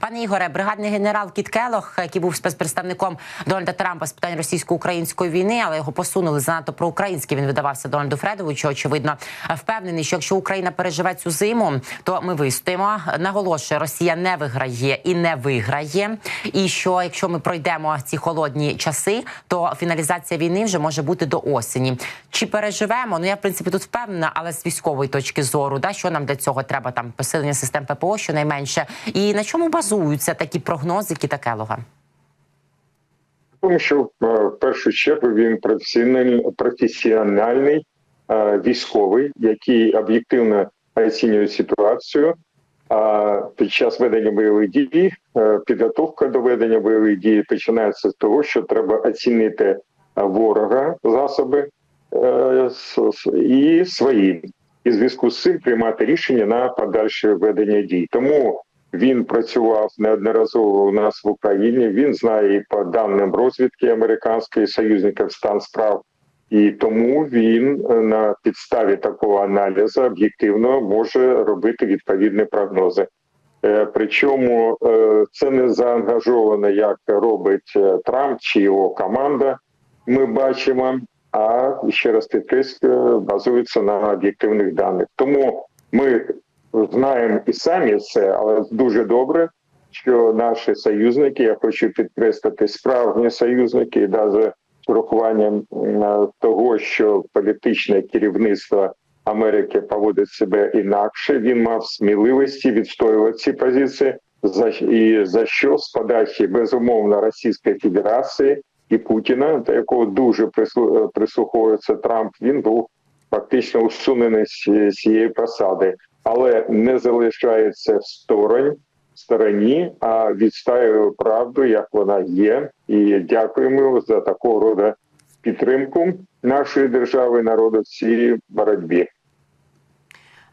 Пане Ігоре, бригадний генерал Кіт Келох, який був спецпредставником Дональда Трампа з питань російсько-української війни, але його посунули занадто проукраїнськи. Він видавався Дональду Фредовичу. Очевидно, впевнений, що якщо Україна переживе цю зиму, то ми вистоїмо. Наголошує, Росія не виграє і не виграє. І що якщо ми пройдемо ці холодні часи, то фіналізація війни вже може бути до осені. Чи переживемо? Ну я в принципі тут впевнена, але з військової точки зору, да що нам для цього треба там посилення систем ППО, щонайменше, і на чому базуються такі прогнози Кіта Келога? Тому що е, в першу чергу він професіональний, е, військовий, який об'єктивно оцінює ситуацію. А під час ведення бойових дій, е, підготовка до ведення бойових дій починається з того, що треба оцінити ворога засоби і свої, і в зв'язку з цим приймати рішення на подальше ведення дій. Тому він працював неодноразово у нас в Україні. Він знає і по даним розвідки американської союзників стан справ, і тому він е, на підставі такого аналізу об'єктивно може робити відповідні прогнози. Е, Причому е, це не заангажовано, як робить Трамп чи його команда. Ми бачимо, а ще раз підкреслюю, базується на об'єктивних даних. Тому ми і самі це, але дуже добре, що наші союзники, я хочу підкреслити, справжні союзники, да, з урахуванням е, того, що політичне керівництво Америки поводить себе інакше. Він мав сміливості відстоювати ці позиції. За і за що з подачі безумовно Російської Федерації і Путіна, до якого дуже е, прислуховується Трамп, він був фактично усунений з цієї посади, але не залишається в стороні, в стороні, а відстаює правду, як вона є. І дякуємо за такого роду підтримку нашої держави, народу в цій боротьбі.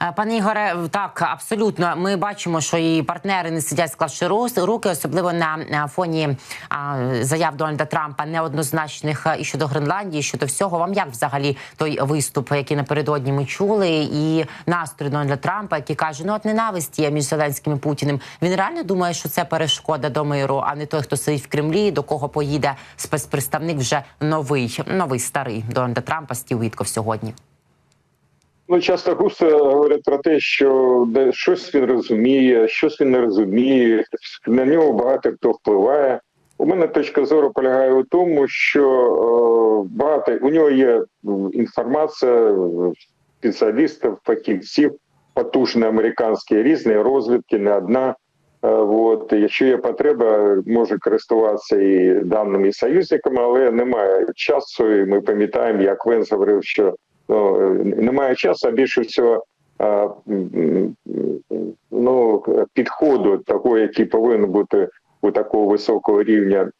Е, Пане Ігоре, так абсолютно. Ми бачимо, що і партнери не сидять, склавши руки, особливо на фоні заяв Дональда Трампа неоднозначних е, і щодо Гренландії, і щодо всього. Вам як взагалі той виступ, який напередодні ми чули, і настрій Дональда Трампа, який каже: ну от ненависть є між Зеленським і Путіним. Він реально думає, що це перешкода до миру, а не той, хто сидить в Кремлі, до кого поїде спецпредставник вже новий, новий старий Дональда Трампа Стів Вітков сьогодні. Ну, часто густо говорять про те, що щось він розуміє, щось він не розуміє. На нього багато хто впливає. У мене точка зору полягає у тому, що е, багато у нього є інформація спеціалістів, фахівців, потужні американські різні розвідки, не одна. Е, От якщо є потреба, може користуватися і даними союзниками, але немає часу. І ми пам'ятаємо, як Венс говорив, що немає часу, а більше всього е, ну, підходу такого, який повинен бути у такого високого рівня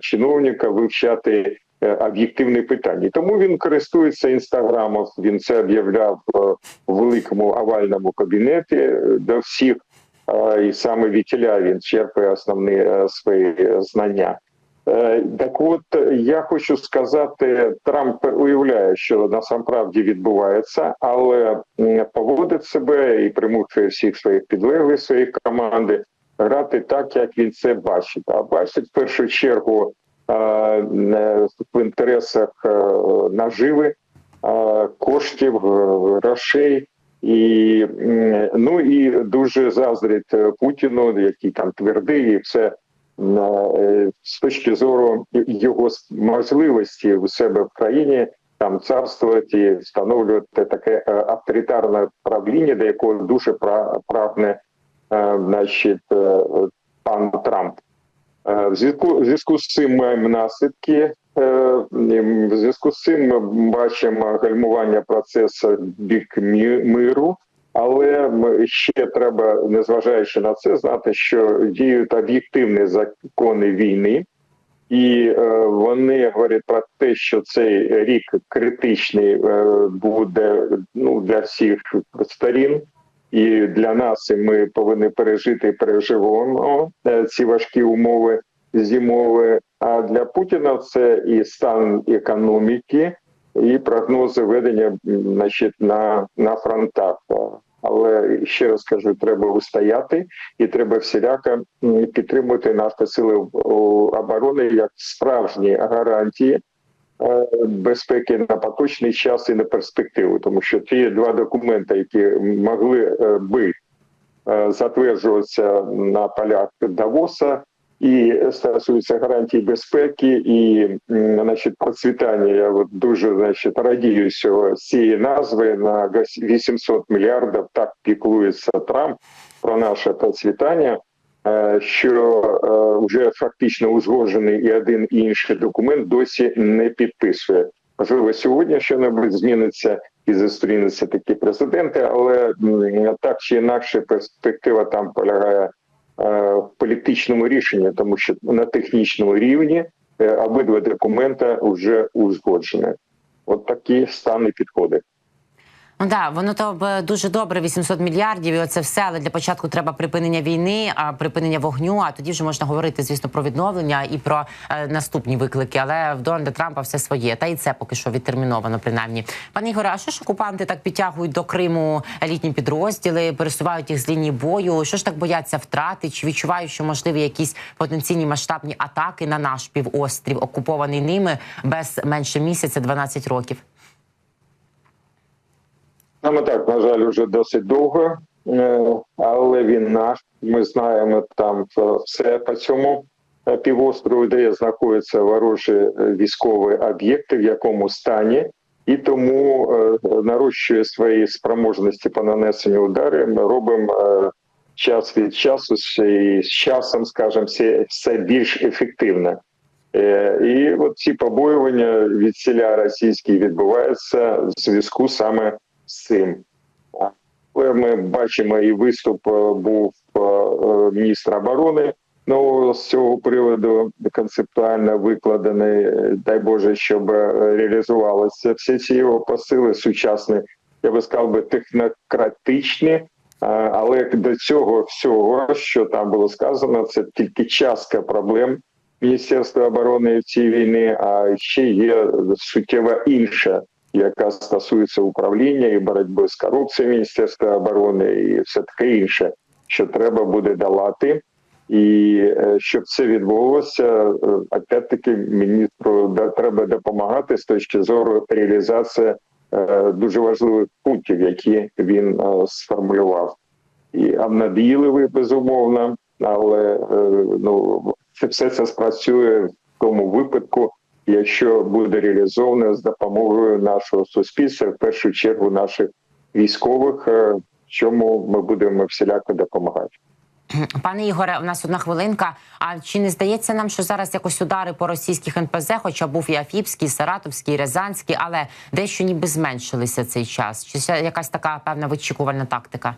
чиновника, вивчати е, об'єктивні питання. Тому він користується інстаграмом. Він це об'являв е, в великому овальному кабінеті е, до всіх. Е, І саме від тіля він черпає основні е, свої е, знання. Е, Так от я хочу сказати, Трамп уявляє, що насамправді відбувається, але поводить себе і примушує всіх своїх підлеглих своєї команди грати так, як він це бачить. А бачить в першу чергу е, в інтересах е, наживи, коштів, грошей. І ну і дуже заздрить Путіну, який там твердий, і все з точки зору його можливості у себе в країні там царствувати, і встановлювати таке е, авторитарне правління, до якого дуже пра- прагне е, значить, е, пан Трамп. Е, В зв'язку зв'язку з цим маємо наслідки. Е, В зв'язку з цим ми бачимо гальмування процесу бік мі- миру. Але ще треба, незважаючи на це, знати, що діють об'єктивні закони війни, і е, вони говорять про те, що цей рік критичний е, буде ну для всіх сторін, і для нас і ми повинні пережити і переживемо е, ці важкі умови зимові. А для Путіна це і стан економіки, і прогнози ведення значить, на, на фронтах. Але ще раз кажу, треба устояти і треба всіляко підтримувати наші сили оборони як справжні гарантії е, безпеки на поточний час і на перспективу, тому що ті два документи, які могли е, би е, затверджуватися на полях Давоса. І стосується гарантій безпеки і значить, процвітання. Я от дуже значить, радію цього цієї назви на 800 мільярдів. Так піклується Трамп про наше процвітання. е, Що е, вже фактично узгоджений і один і інший документ досі не підписує. Можливо, сьогодні що-небудь зміниться і зустрінуться такі президенти, але так чи інакше перспектива там полягає в політичному рішенні, тому що на технічному рівні е, обидва документи вже узгоджені. От такі стани підходи. Ну да, воно то б дуже добре, 800 мільярдів, і оце все. Але для початку треба припинення війни, а припинення вогню. А тоді вже можна говорити, звісно, про відновлення і про е, наступні виклики. Але в Дональда Трампа все своє. Та і це поки що відтерміновано, принаймні. Пане Ігоре, а що ж окупанти так підтягують до Криму елітні підрозділи, пересувають їх з лінії бою? Що ж так бояться втрати? Чи відчувають, що можливі якісь потенційні масштабні атаки на наш півострів, окупований ними без менше місяця, 12 років? Саме так, на жаль, вже досить довго, е, але він наш. Ми знаємо там все по цьому е, півострову, де знаходяться ворожі е, військові об'єкти, в якому стані, і тому нарощує свої спроможності по нанесенню ударів. Ми робимо час від часу і з часом, скажімо, все, все більш ефективно. Е, І от ці побоювання від селя російських відбуваються в зв'язку саме з цим. Ми бачимо, і виступ е, був е, е, міністра оборони. Ну з цього приводу концептуально викладений. Дай Боже, щоб реалізувалися всі ці його посили сучасні, я би сказав би технократичні. Але до цього всього, що там було сказано, це тільки частка проблем Міністерства оборони в цій війні, а ще є суттєва інша яка стосується управління і боротьби з корупцією Міністерства оборони, і все таке інше, що треба буде долати. І е, щоб це відбулося, е, опять-таки міністру треба допомагати з точки зору реалізації е, дуже важливих пунктів, які він сформулював. І обнадійливий, безумовно, але ну це все це спрацює в тому випадку, якщо буде реалізовано з допомогою нашого суспільства, в першу чергу наших військових, е, чому ми будемо всіляко допомагати. Пане Ігоре, у нас одна хвилинка. А чи не здається нам, що зараз якось удари по російських НПЗ, хоча був і Афіпський, і Саратовський, і Рязанський, але дещо ніби зменшилися цей час? Чи це якась така певна вичікувальна тактика?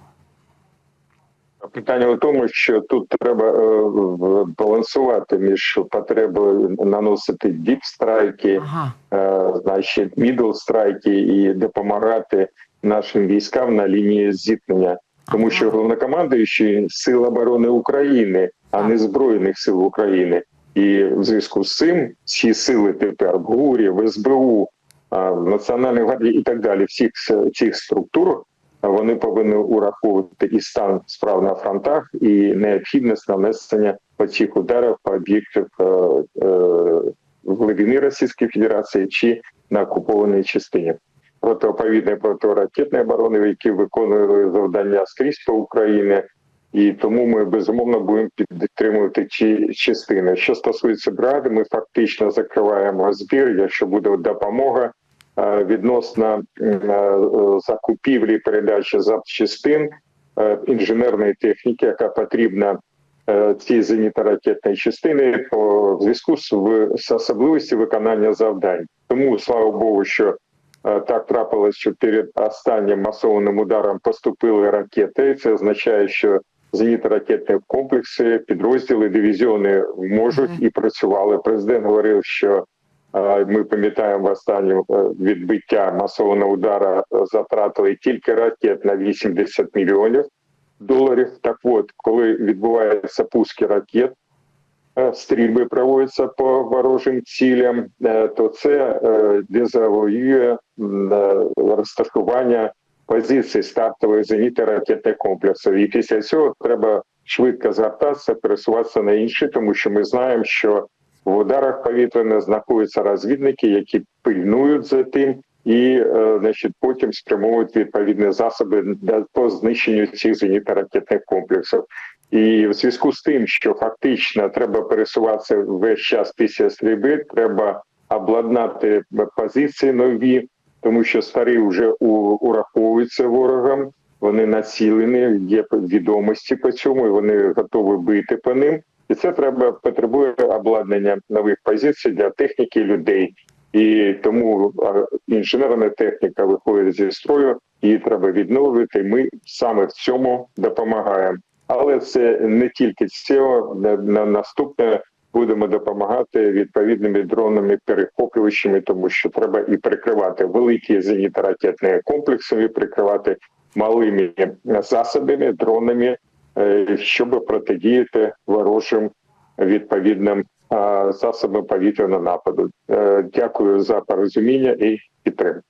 Питання у тому, що тут треба е, балансувати між потребою наносити діпстрайки, Ага. е, значить, мідл-страйки і допомагати нашим військам на лінії зіткнення, тому що головнокомандуючий сил оборони України, а не збройних сил України, і в зв'язку з цим ці сили тепер в ГУРі, в СБУ, а, в Національній гвардії і так далі, всіх цих структур. Вони повинні ураховувати і стан справ на фронтах, і необхідність нанесення оцих ударів по об'єктах е, е, в глибині Російської Федерації чи на окупованій частині. Протиповідної протиракетної оборони, які виконували завдання скрізь по Україні, і тому ми безумовно будемо підтримувати ці частини. Що стосується бригади, ми фактично закриваємо збір. Якщо буде допомога відносно е, е, закупівлі передачі запчастин е, інженерної техніки, яка потрібна е, цій зенітно-ракетної частини в зв'язку з, особливістю виконання завдань. Тому слава Богу, що е, так трапилось, що перед останнім масованим ударом поступили ракети. Це означає, що зенітно-ракетні комплекси, підрозділи, дивізіони можуть і працювали. Президент говорив, що е, ми пам'ятаємо останнє е, відбиття масованого удара е, затратили тільки ракет на 80 мільйонів доларів. Так от, коли відбуваються пуски ракет, е, стрільби проводяться по ворожим цілям, то це дезавоює розташування позицій стартових зенітно-ракетних комплексів. І після цього треба швидко звертатися, пересуватися на інші, тому що ми знаємо, що в ударах повітряних знаходяться розвідники, які пильнують за тим. І е, значить, потім спрямовують відповідні засоби для по знищенню цих зенітно-ракетних комплексів. І в зв'язку з тим, що фактично треба пересуватися весь час після стрільби, треба обладнати позиції нові, тому що старі вже ураховуються ворогом. Вони націлені, є відомості по цьому, і вони готові бити по ним. І це треба потребує обладнання нових позицій для техніки людей. І тому інженерна техніка виходить зі строю, її треба відновлювати. Ми саме в цьому допомагаємо. Але це не тільки цього. На, на наступне будемо допомагати відповідними дронами, перехоплювачами, тому що треба і прикривати великі зенітно-ракетні комплекси, і прикривати малими засобами, дронами, щоб протидіяти ворожим відповідним засобам повітряного нападу. Е, Дякую за порозуміння і підтримку.